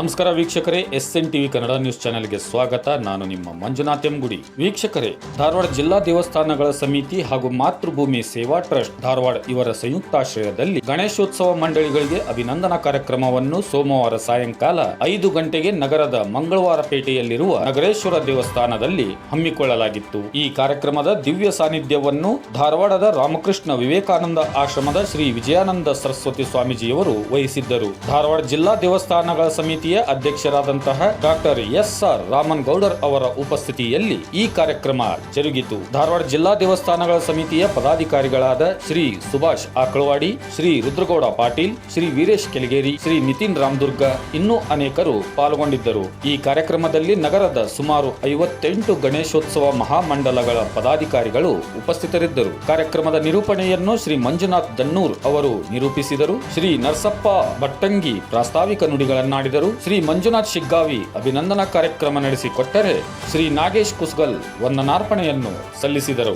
ನಮಸ್ಕಾರ ವೀಕ್ಷಕರೇ S N TV Kannada news ಚಾನೆಲ್ಗೆ ಸ್ವಾಗತ. ನಾನು ನಿಮ್ಮ ಮಂಜುನಾಥ್ ಎಂಗುಡಿ. ವೀಕ್ಷಕರೇ, ಧಾರವಾಡ ಜಿಲ್ಲಾ ದೇವಸ್ಥಾನಗಳ ಸಮಿತಿ ಹಾಗೂ ಮಾತೃಭೂಮಿ ಸೇವಾ ಟ್ರಸ್ಟ್ ಧಾರವಾಡ ಇವರ ಸಂಯುಕ್ತಾಶ್ರಯದಲ್ಲಿ ಗಣೇಶೋತ್ಸವ ಮಂಡಳಿಗಳಿಗೆ ಅಭಿನಂದನಾ ಕಾರ್ಯಕ್ರಮವನ್ನು ಸೋಮವಾರ ಸಾಯಂಕಾಲ ಐದು ಗಂಟೆಗೆ ನಗರದ ಮಂಗಳವಾರ ಪೇಟೆಯಲ್ಲಿರುವ ನಗರೇಶ್ವರ ದೇವಸ್ಥಾನದಲ್ಲಿ ಹಮ್ಮಿಕೊಳ್ಳಲಾಗಿತ್ತು. ಈ ಕಾರ್ಯಕ್ರಮದ ದಿವ್ಯ ಸಾನ್ನಿಧ್ಯವನ್ನು ಧಾರವಾಡದ ರಾಮಕೃಷ್ಣ ವಿವೇಕಾನಂದ ಆಶ್ರಮದ ಶ್ರೀ ವಿಜಯಾನಂದ ಸರಸ್ವತಿ ಸ್ವಾಮೀಜಿಯವರು ವಹಿಸಿದ್ದರು. ಧಾರವಾಡ ಜಿಲ್ಲಾ ದೇವಸ್ಥಾನಗಳ ಸಮಿತಿಯ ಅಧ್ಯಕ್ಷರಾದಂತಹ doctor S R Raman Gowdar ಅವರ ಉಪಸ್ಥಿತಿಯಲ್ಲಿ ಈ ಕಾರ್ಯಕ್ರಮ ಜರುಗಿತು. ಧಾರವಾಡ ಜಿಲ್ಲಾ ದೇವಸ್ಥಾನಗಳ ಸಮಿತಿಯ ಪದಾಧಿಕಾರಿಗಳಾದ ಶ್ರೀ ಸುಭಾಷ್ ಆಕಳವಾಡಿ, ಶ್ರೀ ರುದ್ರಗೌಡ ಪಾಟೀಲ್, ಶ್ರೀ ವೀರೇಶ್ ಕೆಲಗೇರಿ ಶ್ರೀ ನಿತಿನ್ ರಾಮದುರ್ಗ ಇನ್ನೂ ಅನೇಕರು ಪಾಲ್ಗೊಂಡಿದ್ದರು. ಈ ಕಾರ್ಯಕ್ರಮದಲ್ಲಿ ನಗರದ ಸುಮಾರು ಐವತ್ತೆಂಟು ಗಣೇಶೋತ್ಸವ ಮಹಾಮಂಡಲಗಳ ಪದಾಧಿಕಾರಿಗಳು ಉಪಸ್ಥಿತರಿದ್ದರು. ಕಾರ್ಯಕ್ರಮದ ನಿರೂಪಣೆಯನ್ನು ಶ್ರೀ ಮಂಜುನಾಥ್ ದನ್ನೂರ್ ಅವರು ನಿರೂಪಿಸಿದರು. ಶ್ರೀ ನರಸಪ್ಪ ಭಟ್ಟಂಗಿ ಪ್ರಾಸ್ತಾವಿಕ ನುಡಿಗಳನ್ನಾಡಿದರು. ಶ್ರೀ ಮಂಜುನಾಥ್ ಶಿಗ್ಗಾವಿ ಅಭಿನಂದನಾ ಕಾರ್ಯಕ್ರಮ ನಡೆಸಿಕೊಟ್ಟರೆ ಶ್ರೀ ನಾಗೇಶ್ ಕುಸ್ಗಲ್ ವಂದನಾರ್ಪಣೆಯನ್ನು ಸಲ್ಲಿಸಿದರು.